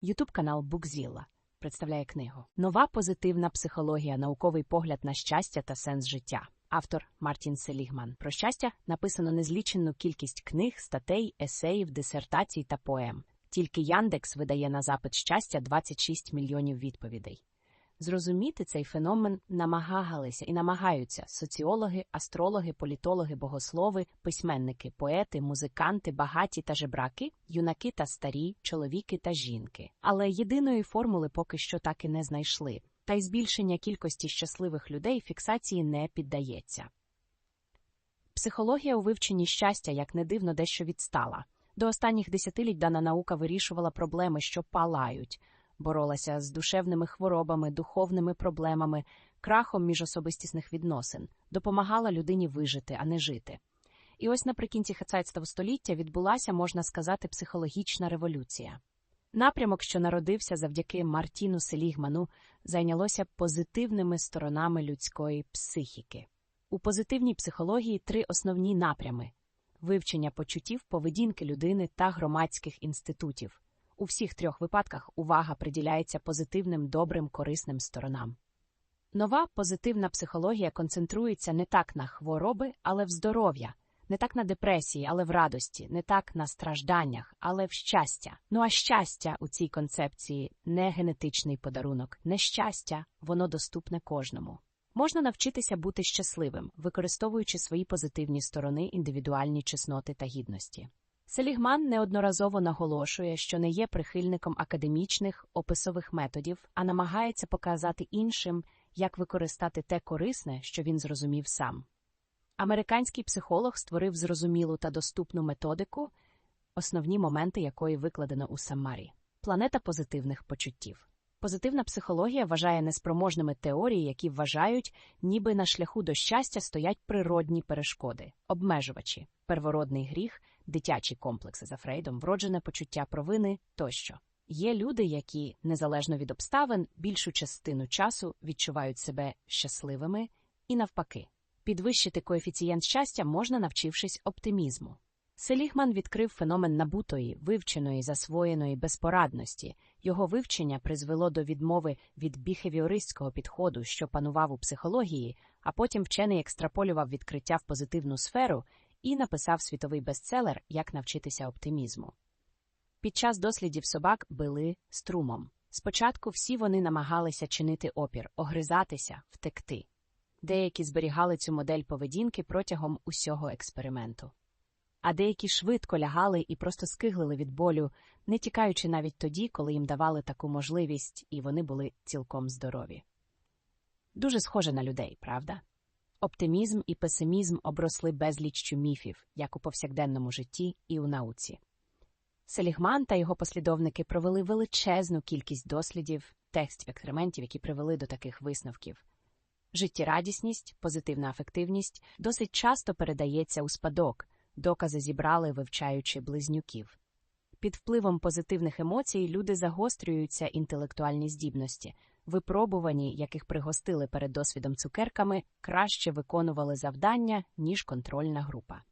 Ютуб канал Букзіла представляє книгу Нова позитивна психологія, науковий погляд на щастя та сенс життя. Автор Мартін Селігман. Про щастя написано незліченну кількість книг, статей, есеїв, дисертацій та поем. Тільки Яндекс видає на запит щастя 26 мільйонів відповідей. Зрозуміти цей феномен намагалися і намагаються соціологи, астрологи, політологи, богослови, письменники, поети, музиканти, багаті та жебраки, юнаки та старі, чоловіки та жінки. Але єдиної формули поки що так і не знайшли, та й збільшення кількості щасливих людей фіксації не піддається. Психологія у вивченні щастя, як не дивно, дещо відстала. До останніх десятиліть дана наука вирішувала проблеми, що палають боролася з душевними хворобами, духовними проблемами, крахом міжособистісних відносин, допомагала людині вижити, а не жити. І ось наприкінці хацайцтва століття відбулася, можна сказати, психологічна революція. Напрямок, що народився завдяки Мартіну Селігману, зайнялося позитивними сторонами людської психіки. У позитивній психології три основні напрями вивчення почуттів, поведінки людини та громадських інститутів. У всіх трьох випадках увага приділяється позитивним, добрим, корисним сторонам. Нова позитивна психологія концентрується не так на хвороби, але в здоров'я, не так на депресії, але в радості, не так на стражданнях, але в щастя. Ну а щастя у цій концепції не генетичний подарунок, не щастя, воно доступне кожному. Можна навчитися бути щасливим, використовуючи свої позитивні сторони, індивідуальні чесноти та гідності. Селігман неодноразово наголошує, що не є прихильником академічних описових методів, а намагається показати іншим, як використати те корисне, що він зрозумів сам. Американський психолог створив зрозумілу та доступну методику, основні моменти якої викладено у Самарі планета позитивних почуттів. Позитивна психологія вважає неспроможними теорії, які вважають, ніби на шляху до щастя стоять природні перешкоди, обмежувачі, первородний гріх, дитячі комплекси за Фрейдом, вроджене почуття провини тощо. Є люди, які, незалежно від обставин, більшу частину часу відчувають себе щасливими і навпаки. Підвищити коефіцієнт щастя можна, навчившись оптимізму. Селігман відкрив феномен набутої, вивченої, засвоєної безпорадності. Його вивчення призвело до відмови від біхевіористського підходу, що панував у психології, а потім вчений екстраполював відкриття в позитивну сферу і написав світовий бестселер Як навчитися оптимізму. Під час дослідів собак били струмом. Спочатку всі вони намагалися чинити опір, огризатися, втекти. Деякі зберігали цю модель поведінки протягом усього експерименту а деякі швидко лягали і просто скиглили від болю, не тікаючи навіть тоді, коли їм давали таку можливість, і вони були цілком здорові. Дуже схоже на людей, правда? Оптимізм і песимізм обросли безліччю міфів, як у повсякденному житті і у науці. Селігман та його послідовники провели величезну кількість дослідів, текстів, експериментів, які привели до таких висновків. Життєрадісність, позитивна афективність досить часто передається у спадок, докази зібрали, вивчаючи близнюків. Під впливом позитивних емоцій люди загострюються інтелектуальні здібності, випробувані, яких пригостили перед досвідом цукерками, краще виконували завдання, ніж контрольна група.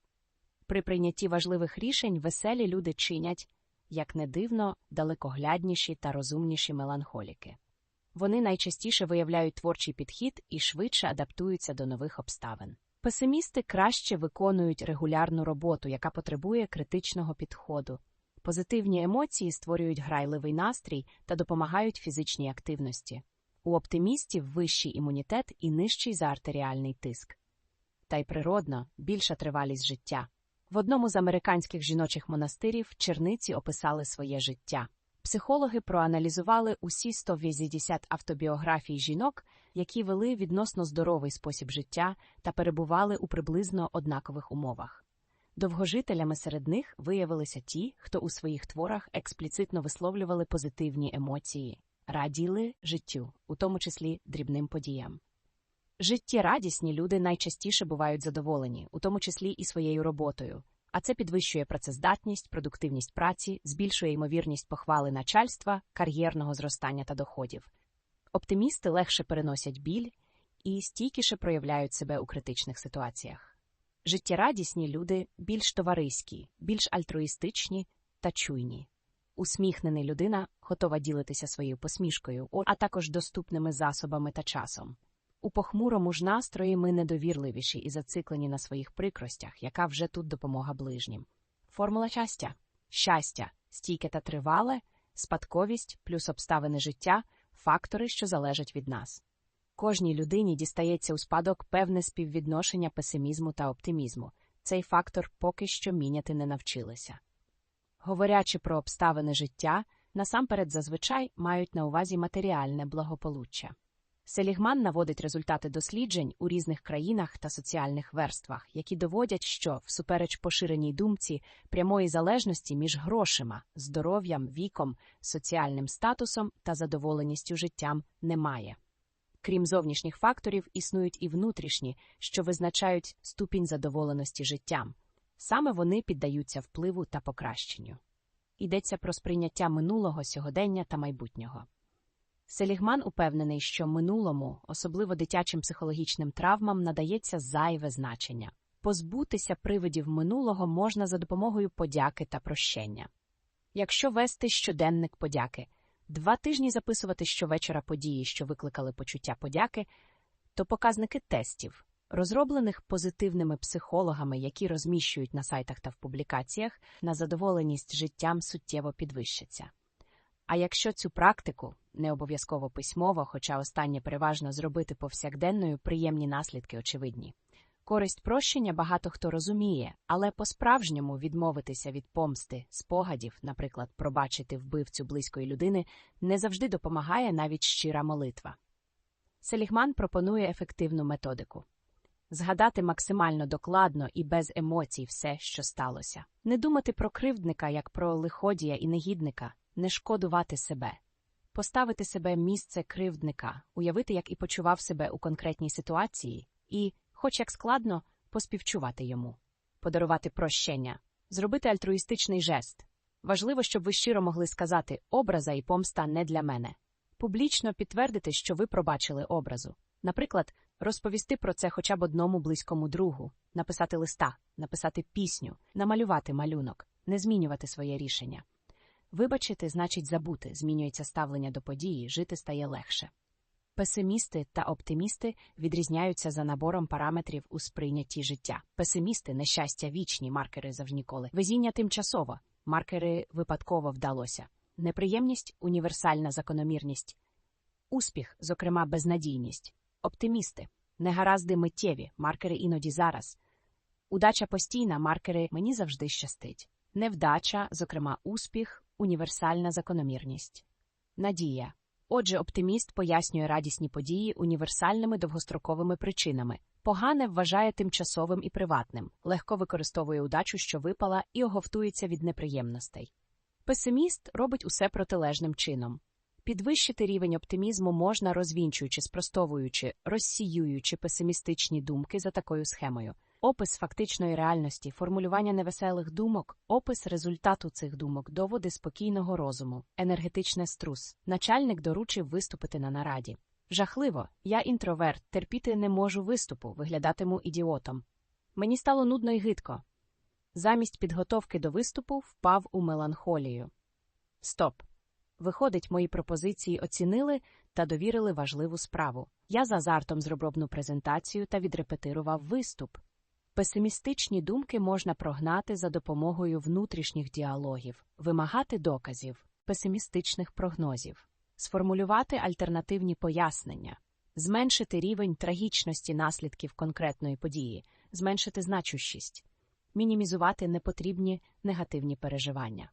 При прийнятті важливих рішень веселі люди чинять, як не дивно, далекоглядніші та розумніші меланхоліки. Вони найчастіше виявляють творчий підхід і швидше адаптуються до нових обставин. Песимісти краще виконують регулярну роботу, яка потребує критичного підходу. Позитивні емоції створюють грайливий настрій та допомагають фізичній активності. У оптимістів вищий імунітет і нижчий заартеріальний тиск. Та й природно більша тривалість життя. В одному з американських жіночих монастирів черниці описали своє життя. Психологи проаналізували усі 180 автобіографій жінок, які вели відносно здоровий спосіб життя та перебували у приблизно однакових умовах. Довгожителями серед них виявилися ті, хто у своїх творах експліцитно висловлювали позитивні емоції, раділи життю, у тому числі дрібним подіям. Життєрадісні люди найчастіше бувають задоволені, у тому числі і своєю роботою а це підвищує працездатність, продуктивність праці, збільшує ймовірність похвали начальства, кар'єрного зростання та доходів. Оптимісти легше переносять біль і стійкіше проявляють себе у критичних ситуаціях. Життєрадісні люди більш товариські, більш альтруїстичні та чуйні. Усміхнений людина готова ділитися своєю посмішкою, а також доступними засобами та часом. У похмурому ж настрої ми недовірливіші і зациклені на своїх прикростях, яка вже тут допомога ближнім. Формула щастя щастя, стійке та тривале, спадковість плюс обставини життя фактори, що залежать від нас. Кожній людині дістається у спадок певне співвідношення песимізму та оптимізму. Цей фактор поки що міняти не навчилися. Говорячи про обставини життя, насамперед зазвичай мають на увазі матеріальне благополуччя. Селігман наводить результати досліджень у різних країнах та соціальних верствах, які доводять, що, всупереч поширеній думці, прямої залежності між грошима, здоров'ям, віком, соціальним статусом та задоволеністю життям немає. Крім зовнішніх факторів, існують і внутрішні, що визначають ступінь задоволеності життям. Саме вони піддаються впливу та покращенню. Йдеться про сприйняття минулого, сьогодення та майбутнього. Селігман упевнений, що минулому, особливо дитячим психологічним травмам, надається зайве значення. Позбутися привидів минулого можна за допомогою подяки та прощення. Якщо вести щоденник подяки, два тижні записувати щовечора події, що викликали почуття подяки, то показники тестів, розроблених позитивними психологами, які розміщують на сайтах та в публікаціях, на задоволеність життям суттєво підвищаться. А якщо цю практику, не обов'язково письмово, хоча останнє переважно зробити повсякденною, приємні наслідки очевидні. Користь прощення багато хто розуміє, але по-справжньому відмовитися від помсти, спогадів, наприклад, пробачити вбивцю близької людини, не завжди допомагає навіть щира молитва. Селігман пропонує ефективну методику згадати максимально докладно і без емоцій все, що сталося, не думати про кривдника як про лиходія і негідника, не шкодувати себе, поставити себе місце кривдника, уявити, як і почував себе у конкретній ситуації, і, хоч як складно, поспівчувати йому, подарувати прощення, зробити альтруїстичний жест. Важливо, щоб ви щиро могли сказати образа і помста не для мене. Публічно підтвердити, що ви пробачили образу. Наприклад, розповісти про це хоча б одному близькому другу, написати листа, написати пісню, намалювати малюнок, не змінювати своє рішення. Вибачити значить забути, змінюється ставлення до події, жити стає легше. Песимісти та оптимісти відрізняються за набором параметрів у сприйнятті життя. Песимісти нещастя вічні, маркери завжніколи. Везіння тимчасово, маркери випадково вдалося. Неприємність універсальна закономірність. Успіх, зокрема, безнадійність. Оптимісти, негаразди миттєві, маркери іноді зараз. Удача постійна, маркери мені завжди щастить. Невдача, зокрема, успіх, універсальна закономірність. Надія. Отже, оптиміст пояснює радісні події універсальними довгостроковими причинами. Погане вважає тимчасовим і приватним, легко використовує удачу, що випала, і оговтується від неприємностей. Песиміст робить усе протилежним чином. Підвищити рівень оптимізму можна розвінчуючи, спростовуючи, розсіюючи песимістичні думки за такою схемою. Опис фактичної реальності, формулювання невеселих думок, опис результату цих думок, доводи спокійного розуму, енергетичне струс. Начальник доручив виступити на нараді. Жахливо, я інтроверт, терпіти не можу виступу, виглядатиму ідіотом. Мені стало нудно і гидко. Замість підготовки до виступу впав у меланхолію. Стоп. Виходить, мої пропозиції оцінили та довірили важливу справу. Я з азартом зробив презентацію та відрепетирував виступ. Песимістичні думки можна прогнати за допомогою внутрішніх діалогів, вимагати доказів, песимістичних прогнозів, сформулювати альтернативні пояснення, зменшити рівень трагічності наслідків конкретної події, зменшити значущість, мінімізувати непотрібні негативні переживання.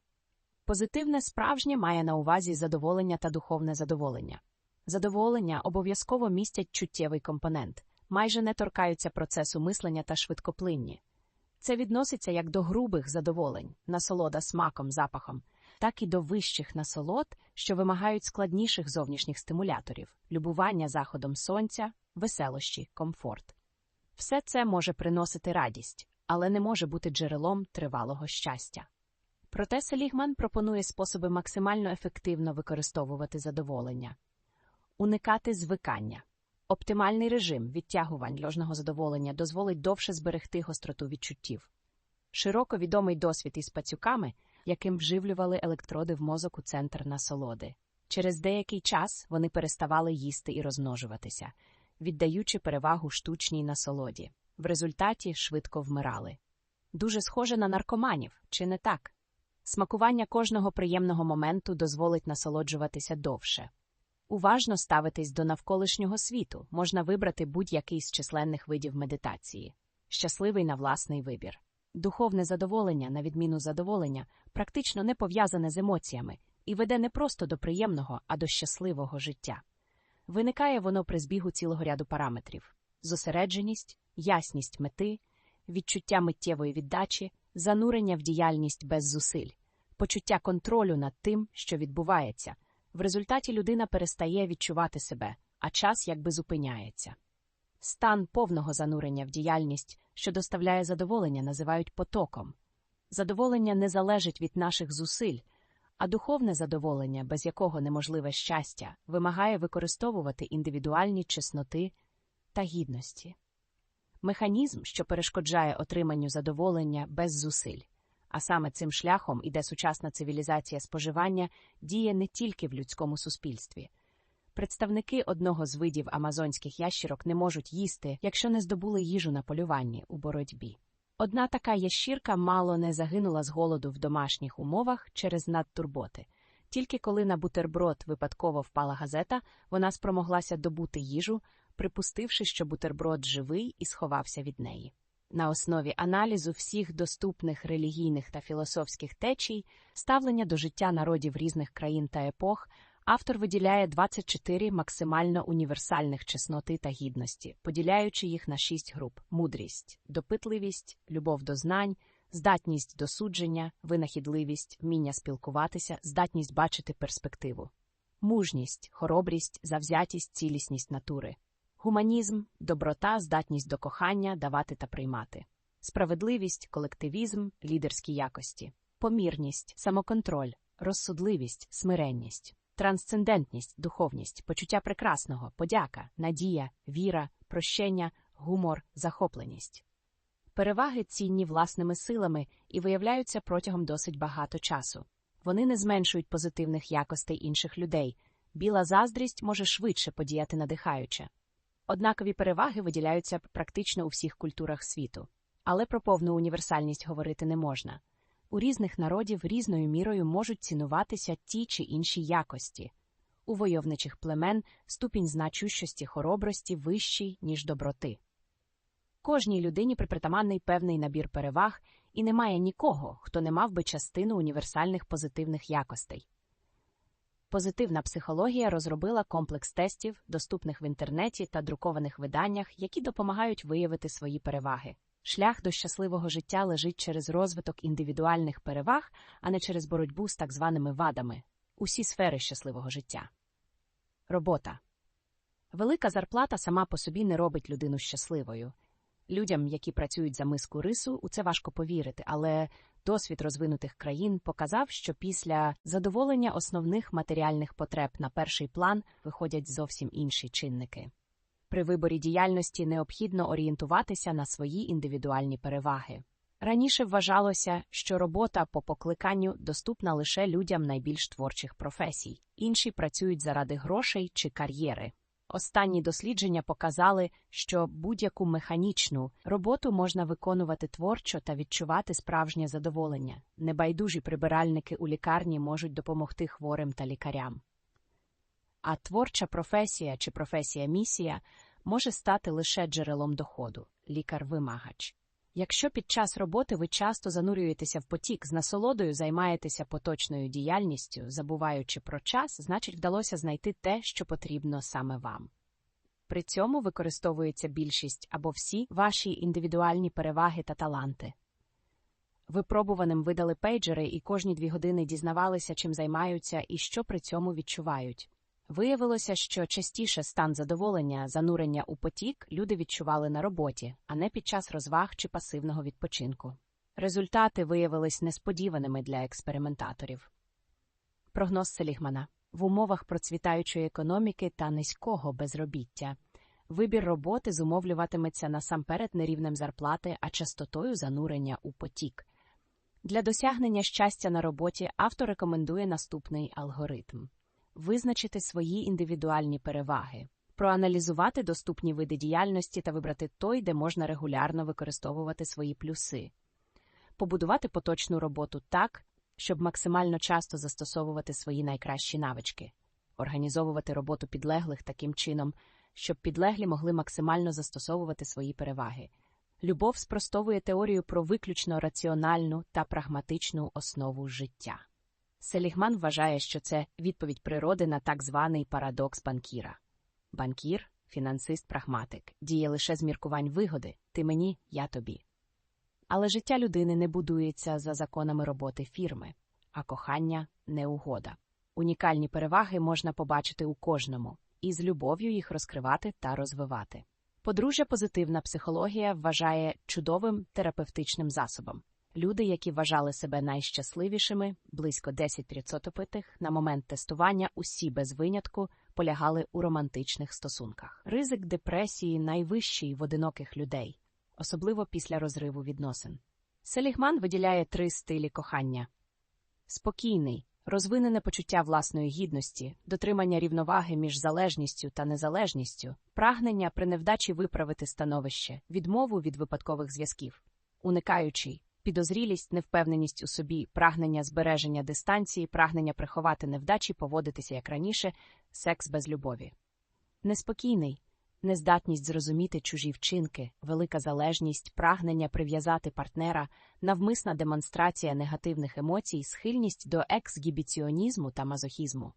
Позитивне справжнє має на увазі задоволення та духовне задоволення. Задоволення обов'язково містять чуттєвий компонент майже не торкаються процесу мислення та швидкоплинні. Це відноситься як до грубих задоволень, насолода смаком, запахом, так і до вищих насолод, що вимагають складніших зовнішніх стимуляторів, любування заходом сонця, веселощі, комфорт. Все це може приносити радість, але не може бути джерелом тривалого щастя. Проте Селігман пропонує способи максимально ефективно використовувати задоволення, уникати звикання. Оптимальний режим відтягувань ложного задоволення дозволить довше зберегти гостроту відчуттів. Широко відомий досвід із пацюками яким вживлювали електроди в мозок у центр насолоди. Через деякий час вони переставали їсти і розмножуватися, віддаючи перевагу штучній насолоді. В результаті швидко вмирали. Дуже схоже на наркоманів, чи не так? Смакування кожного приємного моменту дозволить насолоджуватися довше. Уважно ставитись до навколишнього світу можна вибрати будь-який з численних видів медитації, щасливий на власний вибір. Духовне задоволення, на відміну задоволення, практично не пов'язане з емоціями і веде не просто до приємного, а до щасливого життя. Виникає воно при збігу цілого ряду параметрів: зосередженість, ясність мети, відчуття миттєвої віддачі, занурення в діяльність без зусиль, почуття контролю над тим, що відбувається. В результаті людина перестає відчувати себе, а час якби зупиняється. Стан повного занурення в діяльність, що доставляє задоволення, називають потоком. Задоволення не залежить від наших зусиль, а духовне задоволення, без якого неможливе щастя, вимагає використовувати індивідуальні чесноти та гідності. Механізм, що перешкоджає отриманню задоволення без зусиль. А саме цим шляхом іде сучасна цивілізація споживання, діє не тільки в людському суспільстві. Представники одного з видів амазонських ящірок не можуть їсти, якщо не здобули їжу на полюванні у боротьбі. Одна така ящірка мало не загинула з голоду в домашніх умовах через надтурботи. Тільки коли на бутерброд випадково впала газета, вона спромоглася добути їжу, припустивши, що бутерброд живий і сховався від неї. На основі аналізу всіх доступних релігійних та філософських течій, ставлення до життя народів різних країн та епох, автор виділяє 24 максимально універсальних чесноти та гідності, поділяючи їх на шість груп: мудрість, допитливість, любов до знань, здатність до судження, винахідливість, вміння спілкуватися, здатність бачити перспективу, мужність, хоробрість, завзятість, цілісність натури. Гуманізм, доброта, здатність до кохання, давати та приймати, справедливість, колективізм, лідерські якості, помірність, самоконтроль, розсудливість, смиренність, трансцендентність, духовність, почуття прекрасного, подяка, надія, віра, прощення, гумор, захопленість. Переваги цінні власними силами і виявляються протягом досить багато часу. Вони не зменшують позитивних якостей інших людей. Біла заздрість може швидше подіяти надихаюче. Однакові переваги виділяються практично у всіх культурах світу, але про повну універсальність говорити не можна. У різних народів різною мірою можуть цінуватися ті чи інші якості. У войовничих племен ступінь значущості хоробрості вищий, ніж доброти. Кожній людині припритаманний певний набір переваг, і немає нікого, хто не мав би частину універсальних позитивних якостей. Позитивна психологія розробила комплекс тестів, доступних в інтернеті та друкованих виданнях, які допомагають виявити свої переваги. Шлях до щасливого життя лежить через розвиток індивідуальних переваг, а не через боротьбу з так званими вадами, усі сфери щасливого життя. Робота велика зарплата сама по собі не робить людину щасливою. Людям, які працюють за миску рису, у це важко повірити, але досвід розвинутих країн показав, що після задоволення основних матеріальних потреб на перший план виходять зовсім інші чинники. При виборі діяльності необхідно орієнтуватися на свої індивідуальні переваги. Раніше вважалося, що робота по покликанню доступна лише людям найбільш творчих професій, інші працюють заради грошей чи кар'єри. Останні дослідження показали, що будь-яку механічну роботу можна виконувати творчо та відчувати справжнє задоволення. Небайдужі прибиральники у лікарні можуть допомогти хворим та лікарям. А творча професія чи професія місія може стати лише джерелом доходу лікар-вимагач. Якщо під час роботи ви часто занурюєтеся в потік, з насолодою займаєтеся поточною діяльністю, забуваючи про час, значить вдалося знайти те, що потрібно саме вам. При цьому використовується більшість або всі ваші індивідуальні переваги та таланти. Випробуваним видали пейджери і кожні дві години дізнавалися, чим займаються і що при цьому відчувають. Виявилося, що частіше стан задоволення, занурення у потік люди відчували на роботі, а не під час розваг чи пасивного відпочинку. Результати виявились несподіваними для експериментаторів. Прогноз Селігмана в умовах процвітаючої економіки та низького безробіття. Вибір роботи зумовлюватиметься насамперед не рівнем зарплати, а частотою занурення у потік. Для досягнення щастя на роботі автор рекомендує наступний алгоритм: визначити свої індивідуальні переваги, проаналізувати доступні види діяльності та вибрати той, де можна регулярно використовувати свої плюси, побудувати поточну роботу так, щоб максимально часто застосовувати свої найкращі навички, організовувати роботу підлеглих таким чином, щоб підлеглі могли максимально застосовувати свої переваги. Любов спростовує теорію про виключно раціональну та прагматичну основу життя. Селігман вважає, що це відповідь природи на так званий парадокс банкіра. Банкір, фінансист, прагматик, діє лише з міркувань вигоди ти мені, я тобі. Але життя людини не будується за законами роботи фірми, а кохання не угода. Унікальні переваги можна побачити у кожному і з любов'ю їх розкривати та розвивати. Подружжя позитивна психологія вважає чудовим терапевтичним засобом. Люди, які вважали себе найщасливішими, близько 10% опитих, на момент тестування усі без винятку полягали у романтичних стосунках. Ризик депресії найвищий в одиноких людей, особливо після розриву відносин. Селігман виділяє три стилі кохання: спокійний, розвинене почуття власної гідності, дотримання рівноваги між залежністю та незалежністю, прагнення при невдачі виправити становище, відмову від випадкових зв'язків, уникаючий, підозрілість, невпевненість у собі, прагнення збереження дистанції, прагнення приховати невдачі, поводитися як раніше, секс без любові. Неспокійний, нездатність зрозуміти чужі вчинки, велика залежність, прагнення прив'язати партнера, навмисна демонстрація негативних емоцій, схильність до ексгібіціонізму та мазохізму.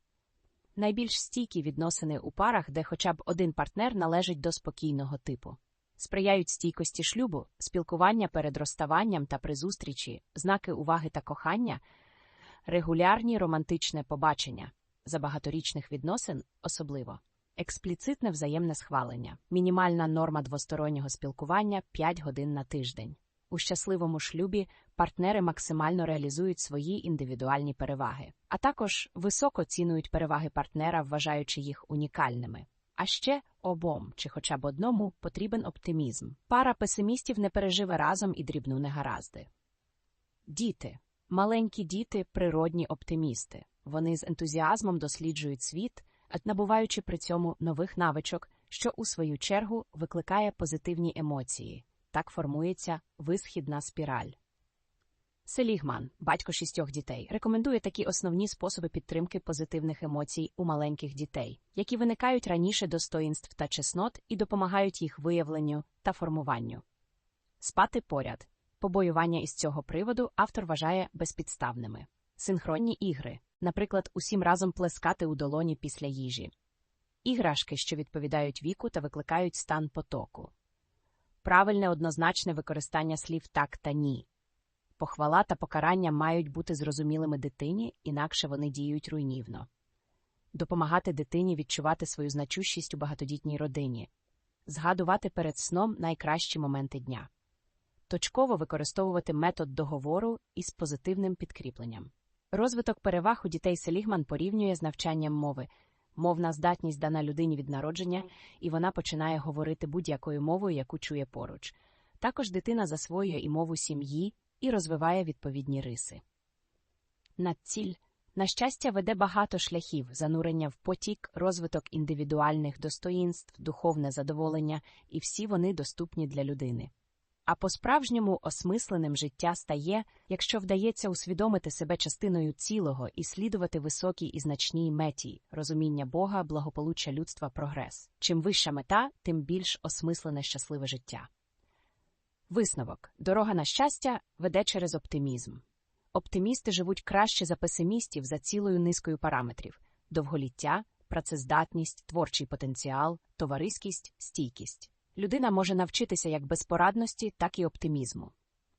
Найбільш стійкі відносини у парах, де хоча б один партнер належить до спокійного типу. Сприяють стійкості шлюбу, спілкування перед розставанням та при зустрічі, знаки уваги та кохання, регулярні романтичне побачення, за багаторічних відносин особливо. Експліцитне взаємне схвалення, мінімальна норма двостороннього спілкування 5 годин на тиждень. У щасливому шлюбі партнери максимально реалізують свої індивідуальні переваги, а також високо цінують переваги партнера, вважаючи їх унікальними. А ще обом чи хоча б одному потрібен оптимізм. Пара песимістів не переживе разом і дрібну негаразди. Діти маленькі діти природні оптимісти. Вони з ентузіазмом досліджують світ набуваючи при цьому нових навичок, що у свою чергу викликає позитивні емоції. Так формується висхідна спіраль. Селігман, батько шістьох дітей, рекомендує такі основні способи підтримки позитивних емоцій у маленьких дітей, які виникають раніше достоїнств та чеснот і допомагають їх виявленню та формуванню. Спати поряд. Побоювання із цього приводу автор вважає безпідставними. Синхронні ігри, наприклад, усім разом плескати у долоні після їжі, іграшки, що відповідають віку та викликають стан потоку, правильне однозначне використання слів так та ні. Похвала та покарання мають бути зрозумілими дитині, інакше вони діють руйнівно, допомагати дитині відчувати свою значущість у багатодітній родині, згадувати перед сном найкращі моменти дня, точково використовувати метод договору із позитивним підкріпленням. Розвиток переваг у дітей Селігман порівнює з навчанням мови. Мовна здатність дана людині від народження, і вона починає говорити будь-якою мовою, яку чує поруч. Також дитина засвоює і мову сім'ї і розвиває відповідні риси. Надціль на щастя веде багато шляхів занурення в потік, розвиток індивідуальних достоїнств, духовне задоволення, і всі вони доступні для людини. А по-справжньому осмисленим життя стає, якщо вдається усвідомити себе частиною цілого і слідувати високій і значній меті, розуміння Бога, благополуччя людства, прогрес. Чим вища мета, тим більш осмислене щасливе життя. Висновок дорога на щастя веде через оптимізм. Оптимісти живуть краще за песимістів за цілою низкою параметрів довголіття, працездатність, творчий потенціал, товариськість, стійкість людина може навчитися як безпорадності, так і оптимізму.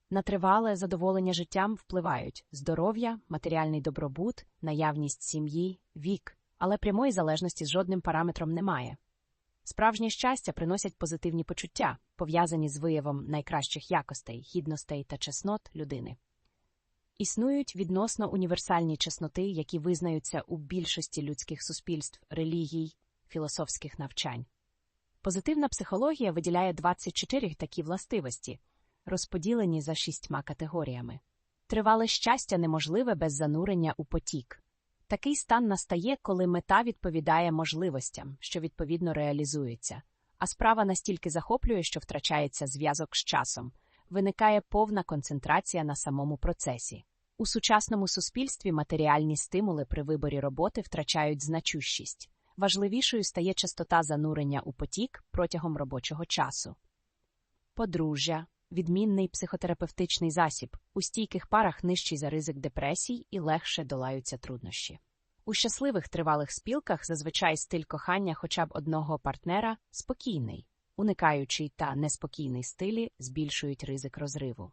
На тривале задоволення життям впливають здоров'я, матеріальний добробут, наявність сім'ї, вік, але прямої залежності з жодним параметром немає. Справжнє щастя приносять позитивні почуття, пов'язані з виявом найкращих якостей, гідностей та чеснот людини. Існують відносно універсальні чесноти, які визнаються у більшості людських суспільств, релігій, філософських навчань. Позитивна психологія виділяє 24 такі властивості, розподілені за шістьма категоріями. Тривале щастя неможливе без занурення у потік. Такий стан настає, коли мета відповідає можливостям, що відповідно реалізуються, а справа настільки захоплює, що втрачається зв'язок з часом, виникає повна концентрація на самому процесі. У сучасному суспільстві матеріальні стимули при виборі роботи втрачають значущість. Важливішою стає частота занурення у потік протягом робочого часу. Подружжя відмінний психотерапевтичний засіб. У стійких парах нижчий за ризик депресій і легше долаються труднощі. У щасливих тривалих спілках зазвичай стиль кохання хоча б одного партнера спокійний, уникаючий та неспокійний стилі збільшують ризик розриву.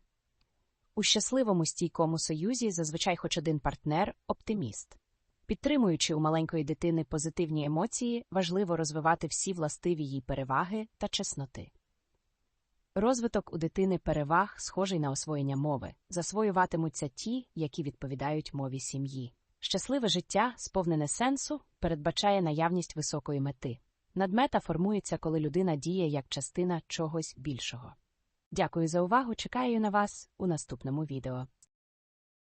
У щасливому стійкому союзі зазвичай хоч один партнер оптиміст. Підтримуючи у маленької дитини позитивні емоції, важливо розвивати всі властиві їй переваги та чесноти. Розвиток у дитини переваг схожий на освоєння мови, засвоюватимуться ті, які відповідають мові сім'ї. Щасливе життя, сповнене сенсу, передбачає наявність високої мети. Надмета формується, коли людина діє як частина чогось більшого. Дякую за увагу. Чекаю на вас у наступному відео.